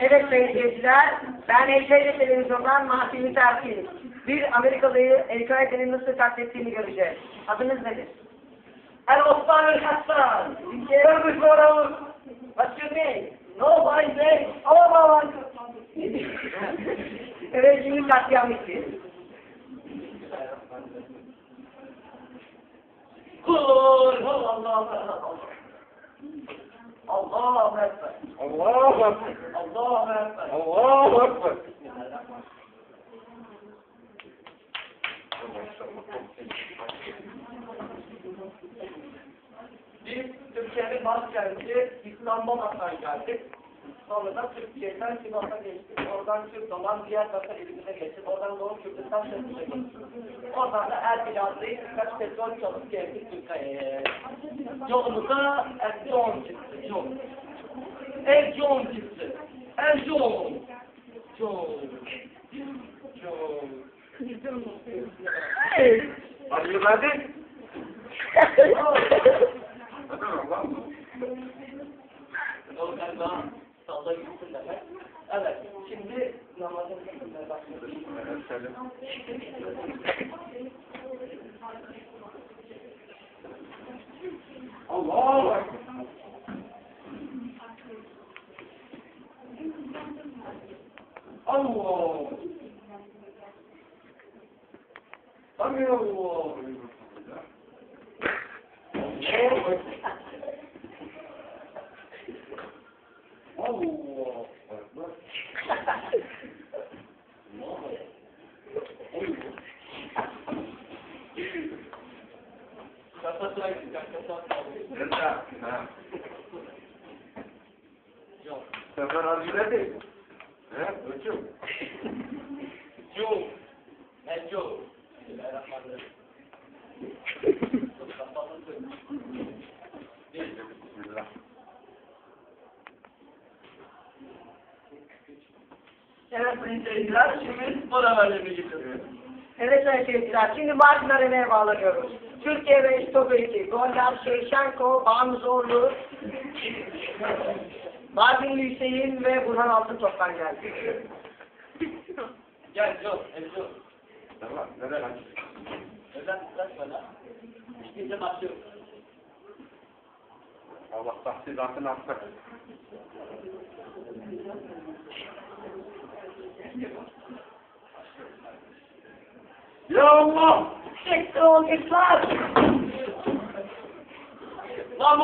Evet sayın seyirciler, ben Eşeğli Televizyon'dan Mahsuni Tersi. Bir Amerikalıyı El-Kaide'nin nasıl katlettiğini göreceğiz. Adınız nedir? El Osman El Hassan. Where we from? What's your name? No, my name. Alabama. Evet, şimdi katliam bitti. Kul Allahu Ekber. Allahu Ekber. Allahu Ekber. Allahu Ekber. Allahu Ekber. Biz Türkiye'nin başkenti İslamabad'dan geldik. Sonra da Türkiye'den Sivas'a geçtik. Oradan Kürdoğan, Diyarbakır ilimize geçtik. Oradan Doğu Kürdistan Şehri'ne geçtik. Oradan da Erbilan'dayız. Birkaç sezon çalışıp geldik Türkiye'ye. Yolumuza eski Tamam. Yol galiba salda gitsin demek. Evet. Şimdi başlıyoruz. Evet, Selim. Allahu Ekber. Allah. Sami Allah. Allah. Kafasına gidecek. Kafasına. Yok. Sefer Arjile değil. He? Ölçüm. Yok. Ne yok? Bismillahirrahmanirrahim. Bismillah. Evet sayın seyirciler, şimdi spor haberlerine geçiyoruz. Evet sayın seyirciler, şimdi Mardin Arena'ya bağlanıyoruz. Türkiye ve İstopya 2. Goller Şeyşenko, Banu Zorlu, Mardin Hüseyin ve Burhan Altıntop'tan geldi. Gel, yok, el yok. Tamam. Nereye kaç? Özel ders böyle. İşte başlıyoruz. Allah tahsilatını affet. Ya Allah! Çekti ol İslam! Lan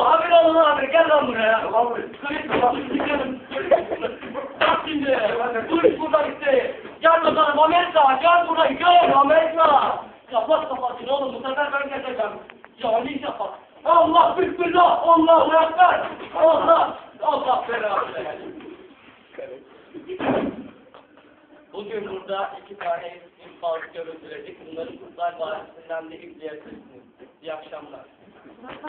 olun abi, gel lan buraya. Mı? Kırık bak. Bak şimdi, dur burada gitti. Gel bakalım Amerika, gel buraya, gel Amerika. Kapat kapatın oğlum, bu sefer ben geçeceğim. Cani kapat. Allah bismillah, Allahu ekber. Allah, Allah belanı. Bugün burada iki tane infaz görüntüledik. Bunları Kurtlar Vadisi'nden de izleyebilirsiniz. İyi akşamlar.